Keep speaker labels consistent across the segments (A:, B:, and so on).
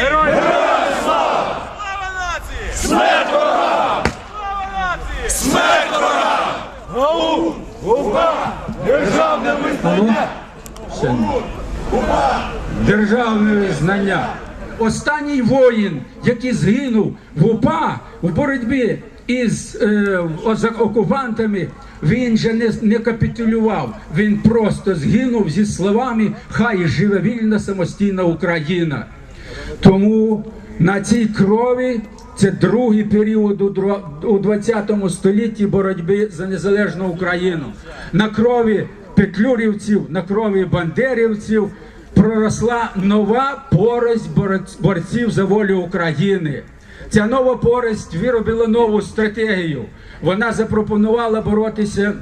A: Героям слава! Слава нації! Смерть ворогам! Слава нації! Смерть ворогам!
B: Державне визнання! Державне визнання. Останній воїн, який згинув в УПА в боротьбі із е, окупантами, він же не, не капітулював. Він просто згинув зі словами Хай живе вільна самостійна Україна. Тому на цій крові це другий період у дро- 20 столітті боротьби за незалежну Україну. На крові петлюрівців, на крові бандерівців проросла нова порость борців за волю України. Ця нова порость виробила нову стратегію. Вона запропонувала боротися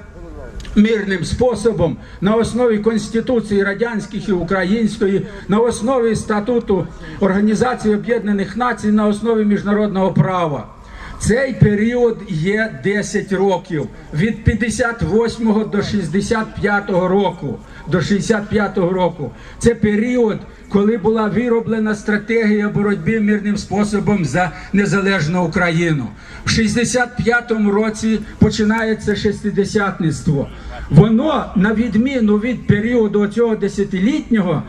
B: мирним способом на основі Конституції радянських і української, на основі статуту Організації Об'єднаних Націй, на основі міжнародного права. Цей період є 10 років від 58 до 65 року. До 65 року. Це період, коли була вироблена стратегія боротьби мирним способом за незалежну Україну. В 65-му році починається шестидесятництво. Воно, на відміну від періоду цього десятилітнього,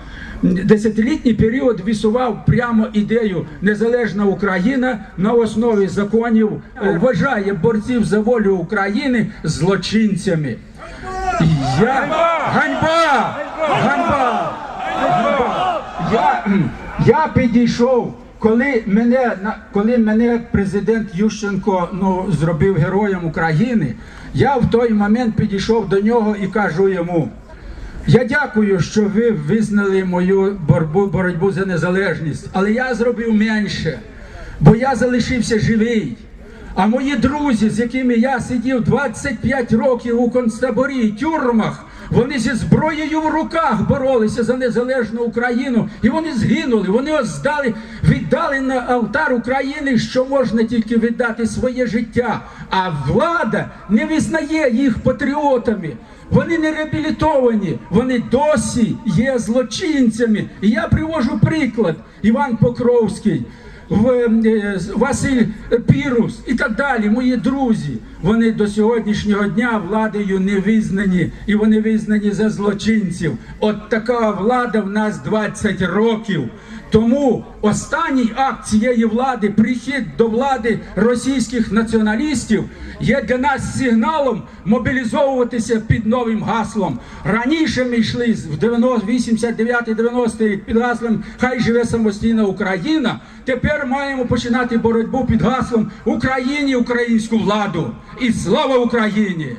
B: десятилітній період висував прямо ідею незалежна Україна на основі законів, е, вважає борців за волю України злочинцями. Я ганьба! Ганьба! Ганьба! Я, я підійшов, коли мене коли мене президент Ющенко ну, зробив героєм України. Я в той момент підійшов до нього і кажу йому. Я дякую, що ви визнали мою боротьбу, боротьбу за незалежність, але я зробив менше, бо я залишився живий. А мої друзі, з якими я сидів 25 років у концтаборі і тюрмах, вони зі зброєю в руках боролися за незалежну Україну, і вони згинули. Вони здали, віддали на алтар України, що можна тільки віддати своє життя. А влада не визнає їх патріотами. Вони не реабілітовані, вони досі є злочинцями. І я привожу приклад Іван Покровський. Е, Василь Пірус і так далі, мої друзі, вони до сьогоднішнього дня владою не визнані, і вони визнані за злочинців. От така влада в нас 20 років. Тому останній акт цієї влади, прихід до влади російських націоналістів, є для нас сигналом мобілізовуватися під новим гаслом. Раніше ми йшли в 89-90 рік під гаслом Хай живе самостійна Україна. Тепер маємо починати боротьбу під гаслом Україні українську владу. І слава Україні!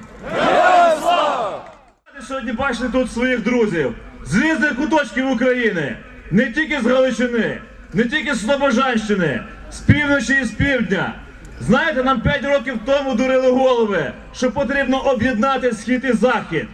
C: Ви Сьогодні бачите тут своїх друзів з куточків України, не тільки з Галичини, не тільки з Слобожанщини, з півночі і з півдня. Знаєте, нам 5 років тому дурили голови, що потрібно об'єднати схід і захід.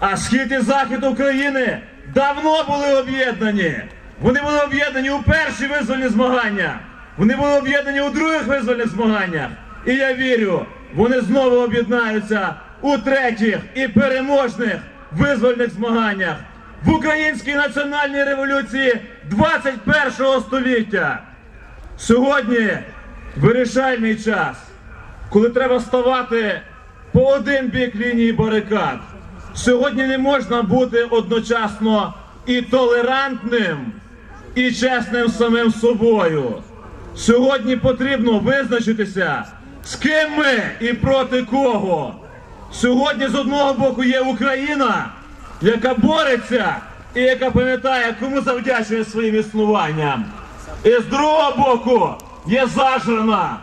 C: А схід і захід України давно були об'єднані. Вони були об'єднані у перші визвольні змагання. Вони були об'єднані у других визвольних змаганнях. І я вірю, вони знову об'єднаються у третіх і переможних визвольних змаганнях в українській національній революції 21 століття. Сьогодні вирішальний час, коли треба ставати по один бік лінії барикад. Сьогодні не можна бути одночасно і толерантним, і чесним самим собою. Сьогодні потрібно визначитися, з ким ми і проти кого. Сьогодні з одного боку є Україна, яка бореться і яка пам'ятає, кому завдячує своїм існуванням. І з другого боку є зажрана,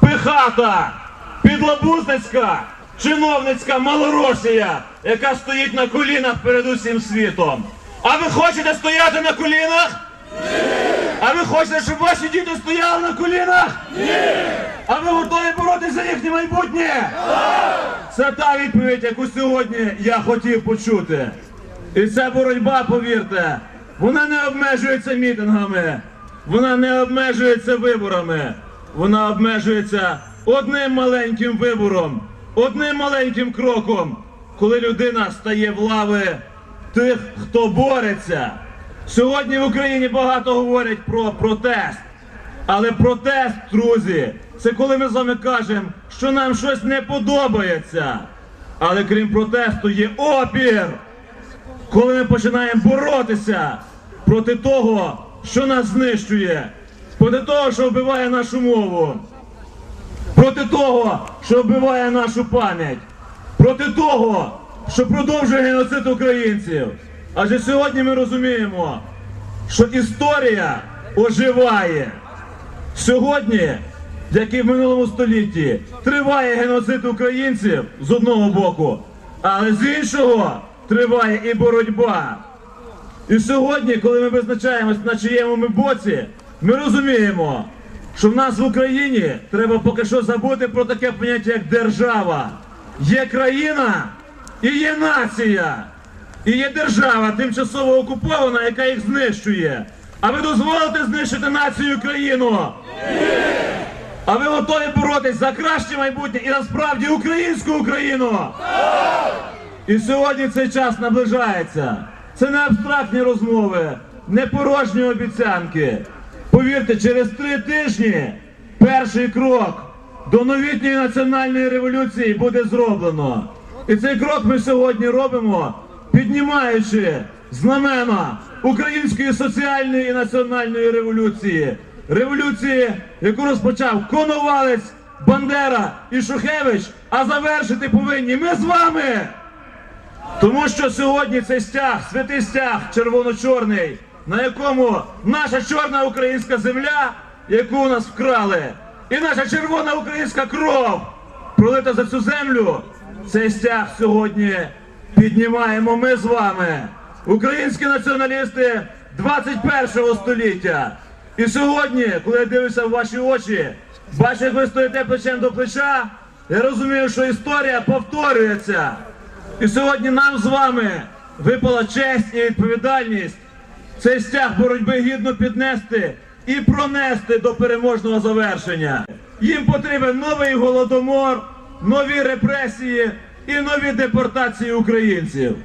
C: пихата, підлабузницька, чиновницька малоросія, яка стоїть на колінах перед усім світом. А ви хочете стояти на колінах? А ви хочете, щоб ваші діти стояли на колінах? Ні! А ви готові боротися за їхнє майбутнє? Це та відповідь, яку сьогодні я хотів почути. І ця боротьба, повірте, вона не обмежується мітингами, вона не обмежується виборами, вона обмежується одним маленьким вибором, одним маленьким кроком, коли людина стає в лави тих, хто бореться. Сьогодні в Україні багато говорять про протест. Але протест, друзі, це коли ми з вами кажемо, що нам щось не подобається. Але крім протесту є опір. Коли ми починаємо боротися проти того, що нас знищує, проти того, що вбиває нашу мову, проти того, що вбиває нашу пам'ять, проти того, що продовжує геноцид українців. Адже сьогодні ми розуміємо, що історія оживає. Сьогодні, як і в минулому столітті, триває геноцид українців з одного боку, але з іншого триває і боротьба. І сьогодні, коли ми визначаємось на чиєму ми боці, ми розуміємо, що в нас в Україні треба поки що забути про таке поняття, як держава. Є країна і є нація. І є держава тимчасово окупована, яка їх знищує. А ви дозволите знищити націю і країну? А ви готові боротись за краще майбутнє і насправді українську Україну? І сьогодні цей час наближається. Це не абстрактні розмови, не порожні обіцянки. Повірте, через три тижні перший крок до новітньої національної революції буде зроблено. І цей крок ми сьогодні робимо, піднімаючи знамена української соціальної і національної революції. Революції, яку розпочав Коновалець, Бандера і Шухевич, а завершити повинні ми з вами. Тому що сьогодні цей стяг, святий стяг червоно-чорний, на якому наша чорна українська земля, яку у нас вкрали, і наша червона українська кров пролита за цю землю, цей стяг сьогодні піднімаємо ми з вами, українські націоналісти 21 століття. І сьогодні, коли я дивлюся в ваші очі, бачу, як ви стоїте плечем до плеча, я розумію, що історія повторюється. І сьогодні нам з вами випала честь і відповідальність цей стяг боротьби гідно піднести і пронести до переможного завершення. Їм потрібен новий голодомор, нові репресії і нові депортації українців.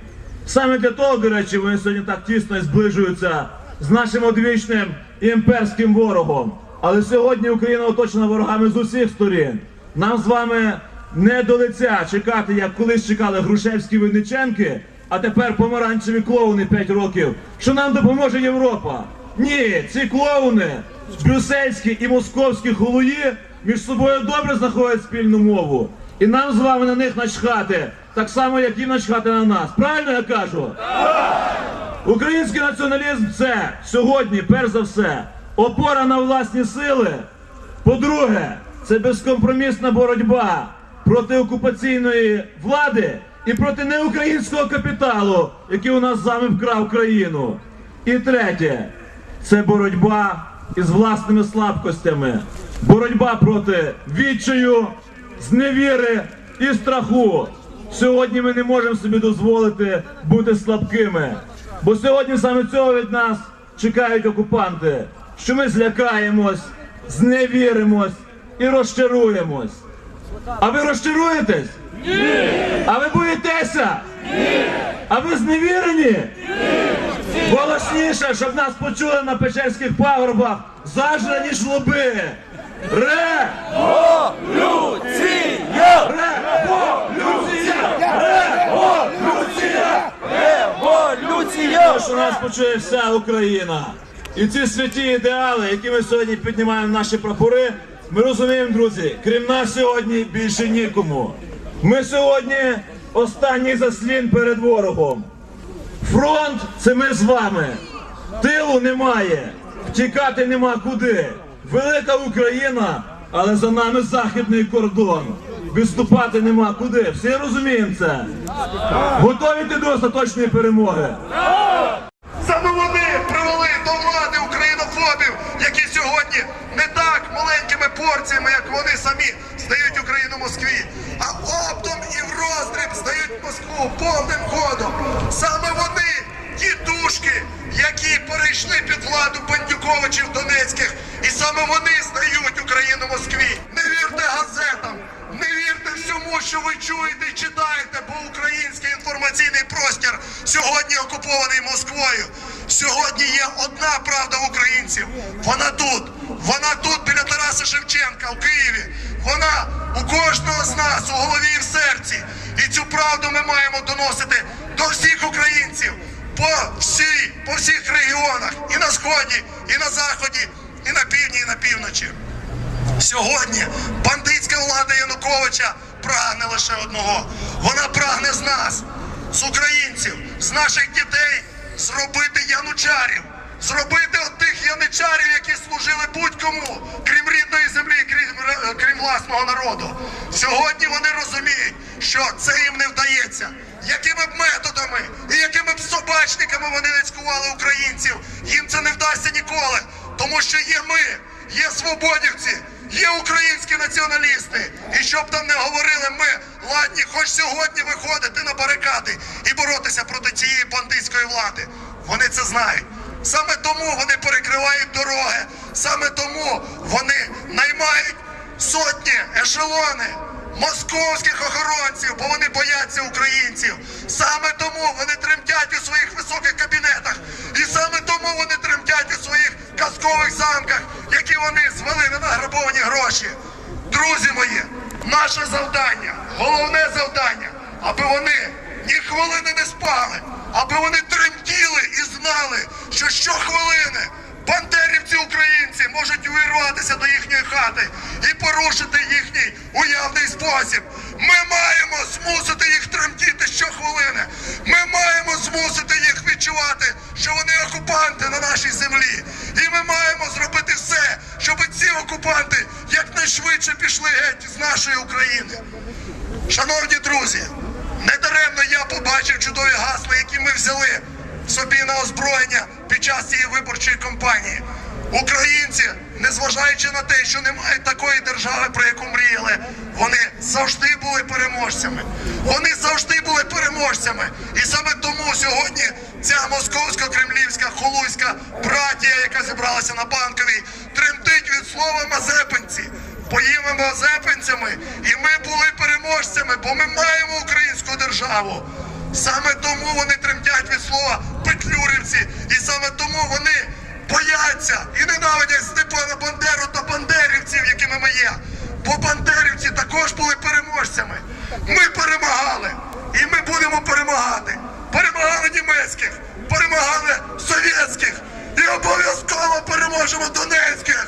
C: Саме для того, до речі, вони сьогодні так тісно зближуються з нашим одвічним імперським ворогом. Але сьогодні Україна оточена ворогами з усіх сторін. Нам з вами не до лиця чекати, як колись чекали Грушевські Винниченки, а тепер помаранчеві клоуни 5 років, що нам допоможе Європа. Ні, ці клоуни, брюссельські і московські холуї між собою добре знаходять спільну мову. І нам з вами на них начхати, так само, як їм начхати на нас. Правильно я кажу? Український націоналізм це сьогодні, перш за все, опора на власні сили. По-друге, це безкомпромісна боротьба проти окупаційної влади і проти неукраїнського капіталу, який у нас вами вкрав країну. І третє, це боротьба із власними слабкостями, боротьба проти відчаю, зневіри і страху. Сьогодні ми не можемо собі дозволити бути слабкими. Бо сьогодні саме цього від нас чекають окупанти, що ми злякаємось, зневіримось і розчаруємось. А ви розчаруєтесь? Ні! А ви боїтеся? Ні! А ви зневірені? Ні! Голосніше, щоб нас почули на Печерських пагорбах зажрані жлоби. Ре! Почує вся Україна. І ці святі ідеали, які ми сьогодні піднімаємо наші прапори, ми розуміємо, друзі, крім нас сьогодні більше нікому. Ми сьогодні останній заслін перед ворогом. Фронт це ми з вами. Тилу немає, втікати нема куди. Велика Україна, але за нами західний кордон. Відступати нема куди. Всі розуміємо це. Готові до остаточної перемоги.
D: Саме вони привели до влади українофобів, які сьогодні не так маленькими порціями, як вони самі здають Україну Москві, а оптом і в роздріб здають Москву повним ходом. Саме вони, ті душки, які перейшли під владу бандюковичів Донецьких, і саме вони здають Україну Москві. Не вірте газетам, не вірте всьому, що ви чуєте і читаєте, бо український інформаційний простір сьогодні окупований Москвою. Сьогодні є одна правда українців. Вона тут. Вона тут біля Тараса Шевченка у Києві. Вона у кожного з нас у голові і в серці. І цю правду ми маємо доносити до всіх українців по всій, по всіх регіонах, і на сході, і на заході, і на півдні, і на півночі. Сьогодні бандитська влада Януковича прагне лише одного. Вона прагне з нас, з українців, з наших дітей зробити янучарів, зробити тих яничарів, які служили будь-кому, крім рідної землі, крім, крім власного народу. Сьогодні вони розуміють, що це їм не вдається. Якими б методами і якими б собачниками вони не цькували українців, їм це не вдасться ніколи, тому що є ми, є свободівці, є українські націоналісти. І щоб там не говорили, ми ладні, хоч сьогодні виходити на барикади і боротися проти цієї бандитської влади. Вони це знають. Саме тому вони перекривають дороги, саме тому вони наймають сотні ешелони московських охоронців, бо вони бояться українців. Саме тому вони тремтять у своїх високих кабінетах. І саме тому вони тремтять у своїх казкових замках, які вони звели на награбовані гроші. Друзі мої, наше завдання, головне завдання, аби вони ні хвилини не спали, аби вони тремтіли і знали, що щохвилини бандерівці українці можуть увірватися до їхньої хати і порушити їхній уявний спосіб. Ми маємо змусити їх тремтіти щохвилини. Ми маємо змусити їх відчувати, що вони окупанти на нашій землі. І ми маємо зробити все, щоб ці окупанти якнайшвидше пішли геть з нашої України. Шановні друзі, недаремно я побачив чудові гасла, які ми взяли собі на озброєння під час цієї виборчої кампанії. Українці, незважаючи на те, що немає такої держави, про яку мріяли, вони завжди були переможцями. Вони завжди були переможцями. І саме тому сьогодні ця московсько-кремлівська холуйська братія, яка зібралася на банковій, тремтить від слова мазепинці. Поїмо мазепинцями, і ми були переможцями, бо ми маємо українську державу. Саме тому вони тремтять від слова петлюрівці, і саме тому вони бояться і ненавидять Степана Бандеру та бандерівців, якими ми є. Бо бандерівці також були переможцями. Ми перемагали, і ми будемо перемагати. Перемагали німецьких, перемагали совєтських і обов'язково переможемо донецьких.